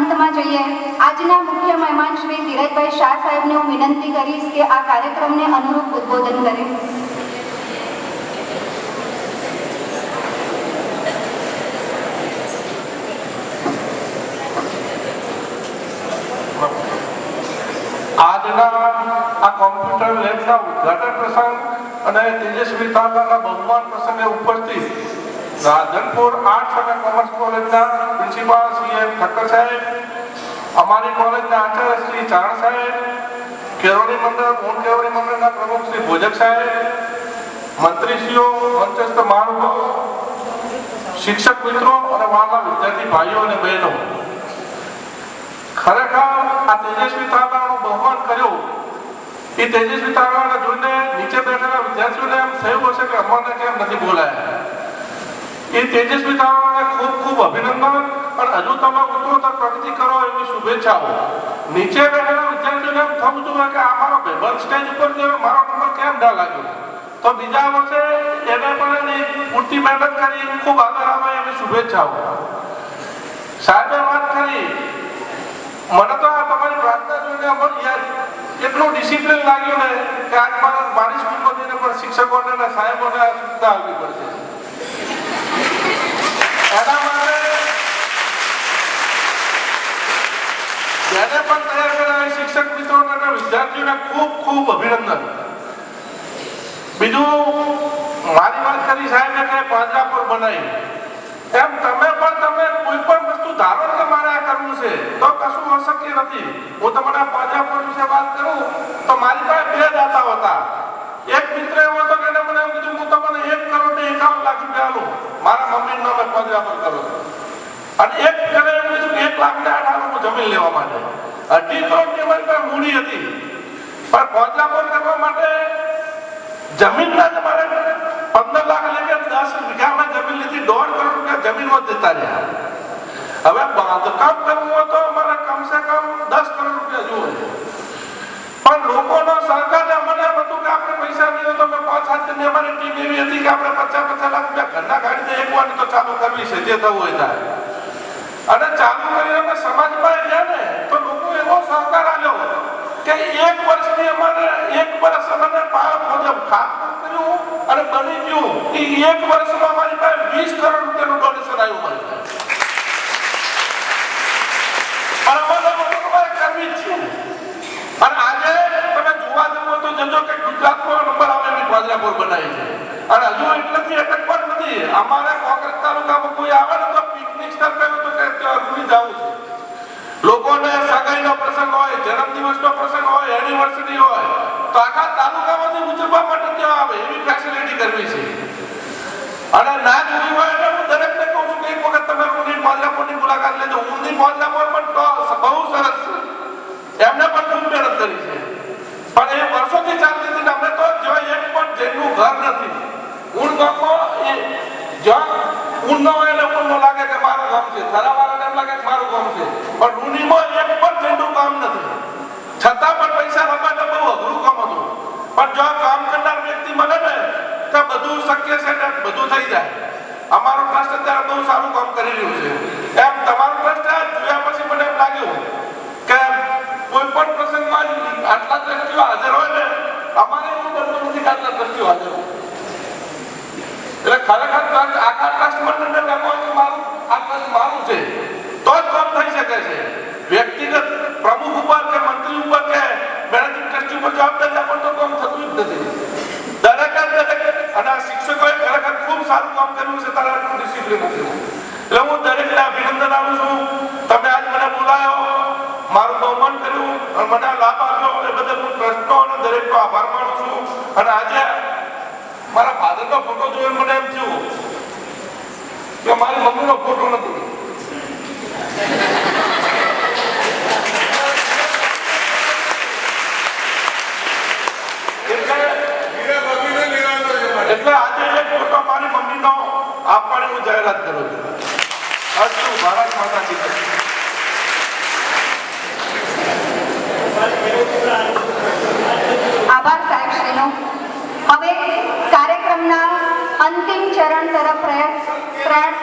અંતમાં જઈએ, આજના મુખ્ય મહેમાન શ્રી ધીરજભાઈ શાહ સાહેબને હું વિનંતી કરીશ કે આ કાર્યક્રમને અનુરૂપ ઉદ્બોધન કરે. આજના આ કોમ્પ્યુટર લેબના ઉદ્ઘાટન પ્રસંગ અને તેજસ્વી તાબાના બહુમાન પ્રસંગે ઉપસ્થિત રાધનપુર આર્ટ્સ અને કોમર્સ કોલેજના પ્રિન્સિપાલ શ્રી એમ ઠક્કર સાહેબ, અમારી કોલેજના આચાર્ય શ્રી ચારણ સાહેબ, કેળવણી મંડળ મૂળ કેળવણી મંડળના પ્રમુખ શ્રી ભોજક સાહેબ, મંત્રીશ્રીઓ, મંચસ્થ મહાનુભાવો શિક્ષક મિત્રો અને વાલા વિદ્યાર્થી ભાઈઓ અને બહેનો. ખરેખર આ તેજસ્વી તારણાનું બહુમાન કર્યું. એ તેજસ્વી તારણાને જોઈને નીચે બેઠેલા વિદ્યાર્થીઓને એમ થયું હશે કે અમને કેમ નથી બોલાયા? એ તેજસ્વી થવાના ખૂબ ખૂબ અભિનંદન અને હજુ તમે ઉત્તરોત્તર પ્રગતિ કરો એવી શુભેચ્છાઓ. નીચે રહેલા વિદ્યાર્થીઓને એમ થવું જોઈએ કે આ મારો ભાઈબંધ સ્ટેજ ઉપર જે મારો નંબર કેમ ના લાગ્યો? તો બીજા વર્ષે એને પણ એની પૂરતી મહેનત કરી, ખૂબ આગળ આવે એવી શુભેચ્છાઓ. સાહેબે વાત કરી, મને તો આ તમારી પ્રાર્થના જોઈને અમર યાદ એટલું ડિસિપ્લિન લાગ્યું ને કે આજ મારા મારી સ્કૂલમાં જઈને પણ શિક્ષકોને અને સાહેબોને આ સુવિધા આવવી પડશે. એના માટે જેને પણ તૈયાર કર્યા શિક્ષક મિત્રોને અને વિદ્યાર્થીઓને ખૂબ ખૂબ અભિનંદન. બીજું, મારી વાત કરી સાહેબે કે પાંજરા પર બનાવી. એમ તમે પણ તમે કોઈ પણ વસ્તુ ધારો કે મારે આ કરવું છે, તો કશું અશક્ય નથી. હું તમારા તમને પર વિશે વાત કરું, તો મારી પાસે બે દાતા હતા. એક મિત્ર એવો હતો કે મને એમ કીધું, હું તમને એક કરોડ એકાવન લાખ રૂપિયા આલું મમ્મીનું નામે પાંજરાપોળ કરો અને એક કરે એમ કીધું એક લાખ ને આલું જમીન લેવા માટે. અઢી કરોડની મારી પાસે મૂડી હતી. પણ પાંજરાપોળ કરવા માટે જમીનના જ મારે પંદર લાખ લેકે દસ વીઘામાં જમીન લીધી, દોઢ કરોડ રૂપિયા જમીનમાં જતા રહ્યા. હવે બાંધકામ કરવું હોય તો અમારે કમસે કમ દસ કરોડ રૂપિયા જોઈએ પણ લોકોનો સરકારને મને કે આપણે પૈસા નહીં તો પાંચ સાત જણની અમારી ટીમ એવી હતી કે આપણે પચાસ પચાસ લાખ રૂપિયા ઘરના ગાડી એક વાર તો ચાલુ કરવી છે, જે થવું હોય થાય અને ચાલુ કરીને અમે સમાજમાં ગયા ને, તો લોકો એવો સહકાર આપ્યો કે એક વર્ષની અમારે એક વર્ષ અમારે પાયો ખોજો ખાતમું કર્યું અને બની ગયું. એ એક વર્ષમાં અમારી પાસે વીસ કરોડ રૂપિયાનું ડોનેશન આવ્યું મારી પાસે. અને અમારે લોકો તમારે કરવી જ છે અને આજે તમે જોવા જવો તો જજો કે ગુજરાતમાં નંબર આવે એવી પાંજરાપોળ બનાવી છે અને હજુ એટલેથી પણ નથી. અમારે કોંગ્રેસ તાલુકામાં કોઈ આવે ને તો પિકનિક સ્થળ કહ્યું તો ત્યાં જવું છે. લોકોને સગાઈનો પ્રસંગ હોય, જન્મદિવસનો પ્રસંગ હોય એનિવર્સરી હોય, તો આખા તાલુકામાંથી ઉજવવા માટે ત્યાં આવે, એવી ફેસિલિટી કરવી છે. અને ના જોવી હોય એટલે હું દરેકને કહું છું કે એક વખત તમે ઊંડી પાંજરાપોળની મુલાકાત લેજો. ઊંડી પાંજરાપોળ પણ તો બહુ સરસ છે એમને પણ ખૂબ મહેનત કરી છે પણ એ વર્ષોથી ચાલતી હતી ને અમને તો જો એક પણ જેનું ઘર નથી ઊંડ ગામો એ જ્યાં ઊંડ ન હોય એટલે ઊંડ ન લાગે કે મારું ગામ છે થરાવાળાને એમ લાગે કે મારું ગામ છે પણ રૂનીમાં એક પણ જેનું કામ નથી. છતાં પણ પૈસા રમાડે બહુ અઘરું કામ હતું. પણ જો કામ કરનાર વ્યક્તિ મળે ને તો બધું શક્ય છે ને બધું થઈ જાય. અમારો ટ્રસ્ટ અત્યારે બહુ સારું કામ કરી રહ્યું છે. એમ તમારું ટ્રસ્ટ જોયા પછી મને એમ લાગ્યું કે કોઈ પણ પ્રસંગમાં આટલા દ્રષ્ટિઓ હાજર હોય ને, અમારે એવું કરતું નથી આટલા દ્રષ્ટિઓ હાજર એટલે ખરેખર આખા ટ્રસ્ટ મંડળને લાગો કે મારું આ ટ્રસ્ટ મારું છે. તો જ કામ થઈ શકે છે વ્યક્તિગત પ્રમુખ ઉપર કે મંત્રી ઉપર કે મેનેજિંગ ટ્રસ્ટી ઉપર જવાબદારી આપો તો કામ થતું જ નથી દરેકે દરેક અને આ શિક્ષકોએ ખરેખર ખૂબ સારું કામ કર્યું છે તારા ડિસિપ્લિન હતું એટલે હું દરેકને અભિનંદન આપું છું તમે આજ મને બોલાયો મારું બહુમાન કર્યું અને મને આ લાભ આપ્યો એ બદલ હું ટ્રસ્ટનો અને દરેકનો આભાર માનું છું અને આજે મારા ફાધરનો ફોટો જોઈને મને એમ થયું કે મારી મમ્મીનો ફોટો નથી એટલે આજે એક ફોટો હું જાહેરાત કરું છું અસ્તુ ભારત માતા કી જય. આભાર સાહેબ હવે કાર્યક્રમના અંતિમ ચરણ તરફ પ્રયાસ પ્રયાસ